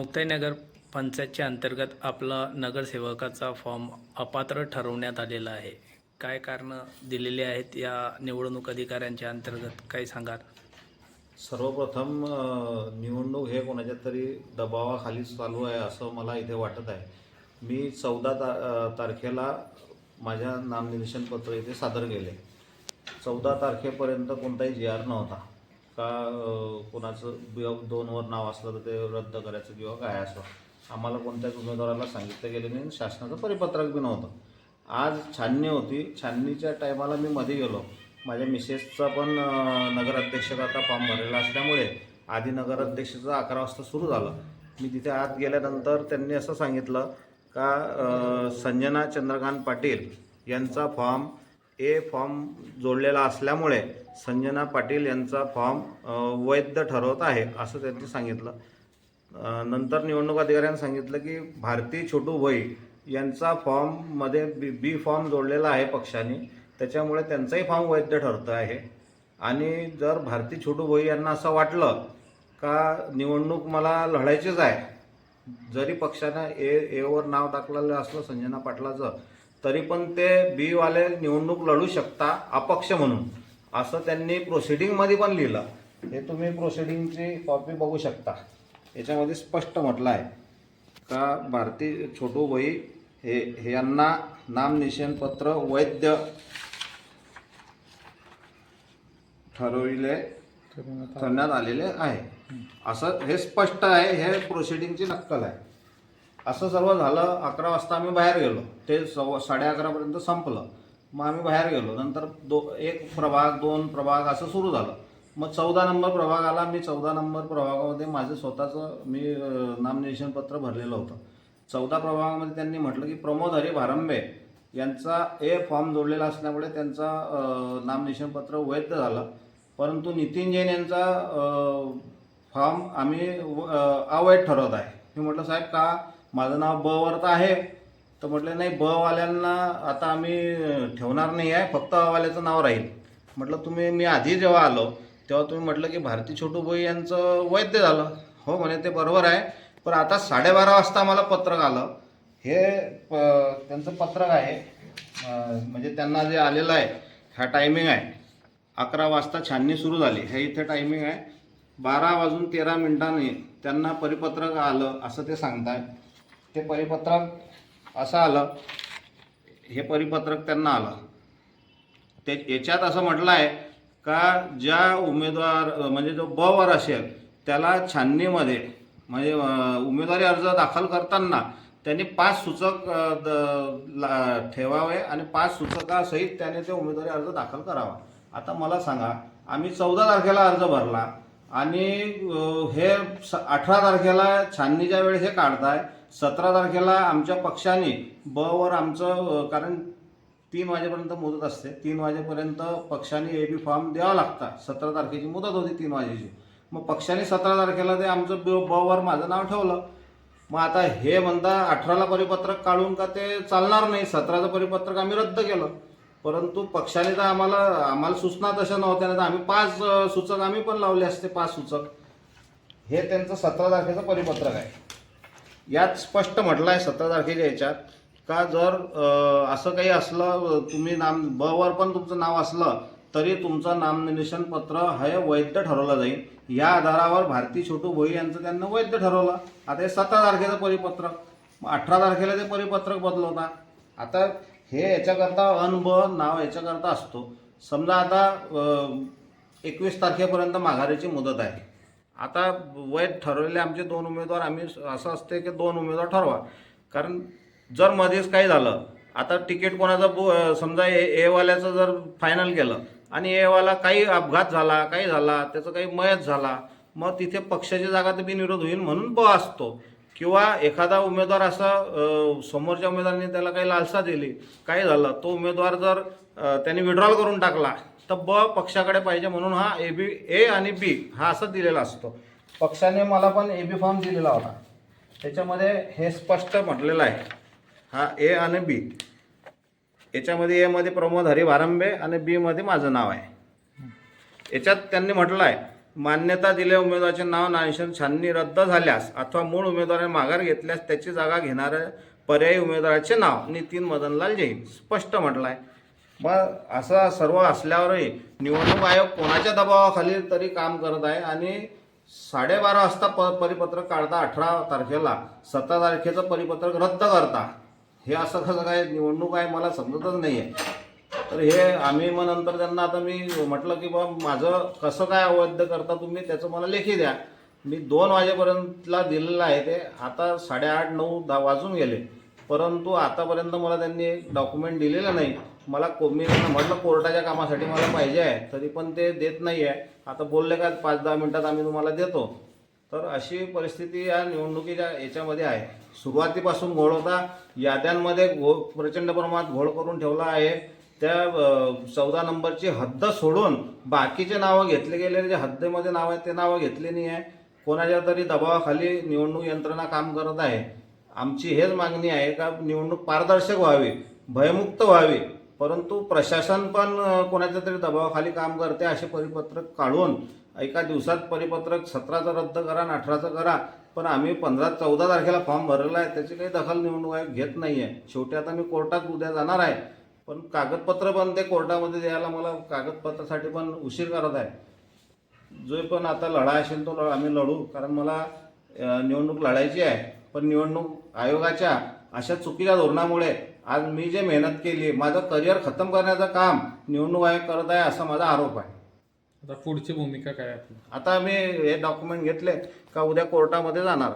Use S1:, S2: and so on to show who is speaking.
S1: मुक्ताईनगर पंचायतच्या अंतर्गत आपला नगरसेवकाचा फॉर्म अपात्र ठरवण्यात आलेला आहे. काय कारणं दिलेली आहेत या निवडणूक अधिकाऱ्यांच्या अंतर्गत? काय सांगाल?
S2: सर्वप्रथम निवडणूक हे कोणाच्या तरी दबावाखाली चालू आहे असं मला इथे वाटत आहे. मी चौदा ता तारखेला माझ्या नामनिर्देशन पत्र इथे सादर केले. चौदा तारखेपर्यंत कोणताही जी आर नव्हता. का कोणाचं बी- दोनवर नाव असलं तर ते रद्द करायचं किंवा काय असं. आम्हाला कोणत्याच उमेदवाराला सांगितलं गेलं नाही आणि शासनाचं परिपत्रक बी नव्हतं. आज छाननी होती. छाननीच्या टायमाला मी मध्ये गेलो. माझ्या मिसेसचा पण नगराध्यक्षाचा आता फॉर्म भरलेला असल्यामुळे आधी नगराध्यक्षाचं अकरा वाजता सुरू झालं. मी तिथे आत गेल्यानंतर त्यांनी असं सांगितलं का संजना चंद्रकांत पाटील यांचा फॉर्म ए फॉर्म जोडलेला असल्यामुळे संजना पाटील यांचा फॉर्म वैध ठरवत आहे असं त्यांनी सांगितलं. नंतर निवडणूक अधिकाऱ्यांनी सांगितलं की भारती छोटू भोई यांचा फॉर्ममध्ये बी बी फॉर्म जोडलेला आहे पक्षाने त्याच्यामुळे त्यांचाही फॉर्म वैध ठरतो आहे. आणि जर भारती छोटू भोई यांना असं वाटलं का निवडणूक मला लढायचीच आहे जरी पक्षानं ए एवर नाव टाकलेलं असलं संजना पाटलाचं तरी पण ते बीवाले निवडणूक लढू शकता अपक्ष म्हणून. असं त्यांनी प्रोसिडिंगमध्ये पण लिहिलं. हे तुम्ही प्रोसिडिंगची कॉपी बघू शकता. याच्यामध्ये स्पष्ट म्हटलं आहे. का भारती छोटू भाई हे यांना नामनिशन पत्र वैध ठरविले ठरवण्यात आलेले आहे. असं हे स्पष्ट आहे हे प्रोसिडिंगची नक्कल आहे. असं सर्व झालं अकरा वाजता आम्ही बाहेर गेलो. ते सव्वा साडे अकरापर्यंत संपलं. मग आम्ही बाहेर गेलो. नंतर दो एक प्रभाग दोन प्रभाग असं सुरू झालं. मग चौदा नंबर प्रभाग आला. मी चौदा नंबर प्रभागामध्ये माझं स्वतःचं मी नामनिशन नामनिर्देशन पत्र भरलेलं होतं. चौदा प्रभागामध्ये त्यांनी म्हटलं की प्रमोद हरी भारंबे यांचा ए फॉर्म जोडलेला असल्यामुळे त्यांचा नामनिशन नामनिर्देशन पत्र वैध झालं. परंतु नितीन जैन यांचा फॉर्म आम्ही अवैध ठरवत आहे. मी म्हटलं साहेब का माझं नाव ब तर आहे. तर म्हटलं नाही ब वाल्यांना आता आम्ही ठेवणार नाही आहे. फक्त अ वाल्याचं नाव राहील. म्हटलं तुम्ही मी आधी जेव्हा आलो तेव्हा तुम्ही म्हटलं की भारती छोटू भोई यांचं वैद्य झालं. हो म्हणे ते बरोबर आहे. पण आता साडेबारा वाजता मला पत्रक आलं. हे प- त्यांचं पत्रक आहे. म्हणजे त्यांना जे आलेलं आहे हा टायमिंग आहे. अकरा वाजता छाननी सुरू झाली. हे इथे टायमिंग आहे. बारा वाजून तेरा मिनिटांनी त्यांना परिपत्रक आलं असं ते सांगताय ते परिपत्रक असं आलं. हे परिपत्रक त्यांना आलं. ते याच्यात असं म्हटलं आहे का ज्या उमेदवार म्हणजे जो ब वर असेल त्याला छाननीमध्ये म्हणजे उमेदवारी अर्ज दाखल करताना त्यांनी पाच सूचक द- ला- ठेवावे आणि पाच सूचकासहित त्याने ते उमेदवारी अर्ज दाखल करावा. आता मला सांगा आम्ही चौदा तारखेला अर्ज भरला आणि हे स- अठरा तारखेला छाननीच्या वेळेस हे काढताय सतरा तारखेला आमच्या पक्षाने ब वर आमचं कारण तीन वाजेपर्यंत मुदत असते. तीन वाजेपर्यंत पक्षाने ए बी फॉर्म द्यावा लागता. सतरा तारखेची मुदत होती तीन वाजेची. मग पक्षाने सतरा तारखेला ते आमचं ब वर माझं नाव ठेवलं. मग आता हे म्हणता अठराला परिपत्रक काढून का ते चालणार नाही? सतराचं परिपत्रक आम्ही रद्द केलं. परंतु पक्षाने तर आम्हाला आम्हाला सूचना तशा नव्हत्या नाही तर आम्ही पाच सूचक आम्ही पण लावले असते पाच सूचक. हे त्यांचं सतरा तारखेचं परिपत्रक आहे. यात स्पष्ट म्हटलं आहे सतरा तारखेच्या याच्यात का जर असं काही असलं तुम्ही नाम बवर पण तुमचं नाव असलं तरी तुमचं नामनिर्देशन पत्र हे वैध ठरवलं जाईल. या आधारावर भारती छोटू भोई यांचं त्यांना वैध ठरवलं. आता हे सतरा तारखेचं परिपत्रक. अठरा तारखेला ते परिपत्रक बदलवता. आता हे याच्याकरता अन ब नाव याच्याकरता असतो. समजा आता एकवीस तारखेपर्यंत माघारीची मुदत आहे. आता वैध ठरवलेले आमचे दोन उमेदवार आम्ही असं असते की दोन उमेदवार ठरवा. कारण जर मध्येच काही झालं आता तिकीट कोणाचं बु समजा ए एवाल्याचं जर फायनल केलं आणि एवाला काही अपघात झाला काही झाला त्याचं काही मयत झाला मग तिथे पक्षाची जागा तर बिनविरोध होईल म्हणून ब असतो. किंवा एखादा उमेदवार असा समोरच्या उमेदवाराने त्याला काही लालसा दिली काही झालं तो उमेदवार जर त्याने त्यांनी विड्रॉल करून टाकला तर ब पक्षाकडे पाहिजे म्हणून हा ए बी ए आणि बी हा असं दिलेला असतो. पक्षाने मला पण ए बी फॉर्म दिलेला होता. त्याच्यामध्ये हे स्पष्ट म्हटलेलं आहे. हा ए आणि बी याच्यामध्ये एमध्ये प्रमोद हरी वारंबे आणि बीमध्ये माझं नाव आहे. याच्यात त्यांनी म्हटलं आहे मान्यता दिलेल्या उमेदवाराचे नाव नामांकन छाननी रद्द झाल्यास अथवा मूळ उमेदवाराने माघार घेतल्यास त्याची जागा घेणाऱ्या पर्यायी उमेदवाराचे नाव नितीन मदनलाल जैन. स्पष्ट म्हटलं आहे. मग असं सर्व असल्यावरही निवडणूक आयोग कोणाच्या दबावाखाली तरी काम करत आहे आणि साडेबारा वाजता प परिपत्रक काढता अठरा तारखेला सतरा तारखेचं परिपत्रक रद्द करता. हे असं कसं काय निवडणूक आहे मला समजतच नाही आहे तर हे आम्ही मग नंतर त्यांना आता मी म्हटलं की बा माझं कसं काय अवैध करता तुम्ही त्याचं मला लेखी द्या. मी दोन वाजेपर्यंतला दिलेलं आहे ते आता साडेआठ नऊ दहा वाजून गेले. परंतु आतापर्यंत मला त्यांनी एक डॉक्युमेंट दिलेलं नाही. मला को मी त्यांना म्हटलं कोर्टाच्या कामासाठी मला पाहिजे आहे तरी पण ते देत नाही आहे आता बोलले का पाच दहा मिनटात आम्ही तुम्हाला देतो. तर अशी परिस्थिती या निवडणुकीच्या याच्यामध्ये आहे. सुरुवातीपासून घोळ होता. याद्यांमध्ये घो प्रचंड प्रमाणात घोळ करून ठेवला आहे. त्या चौदा नंबरची हद्द सोडून बाकीचे नावं घेतले गेलेले जे हद्दीमध्ये नावं आहेत ते नावं घेतली नाही आहे कोणाच्या तरी दबावाखाली निवडणूक यंत्रणा काम करत आहे. आमची हेच मागणी आहे का निवडणूक पारदर्शक व्हावी भयमुक्त व्हावी परंतु प्रशासन पण कोणाच्या तरी दबावाखाली काम करते असे परिपत्रक काढून एका दिवसात परिपत्रक सतराचं रद्द करा आणि अठराचं करा पण आम्ही पंधरा चौदा तारखेला फॉर्म भरलेला आहे त्याची काही दखल निवडणूक आयोग घेत नाही आहे शेवटी आता मी कोर्टात उद्या जाणार आहे पण कागदपत्र पण ते कोर्टामध्ये द्यायला मला कागदपत्रासाठी पण उशीर करत आहे. जो पण आता लढा असेल तो लढा आम्ही लढू कारण मला निवडणूक लढायची आहे पण निवडणूक आयोगाच्या अशा चुकीच्या धोरणामुळे आज मी जे मेहनत केली माझं करिअर खतम करण्याचं काम निवडणूक आयोग करत आहे असा माझा आरोप आहे.
S3: आता पुढची भूमिका काय आहे आपली?
S2: आता मी हे डॉक्युमेंट घेतले का उद्या कोर्टामध्ये जाणार?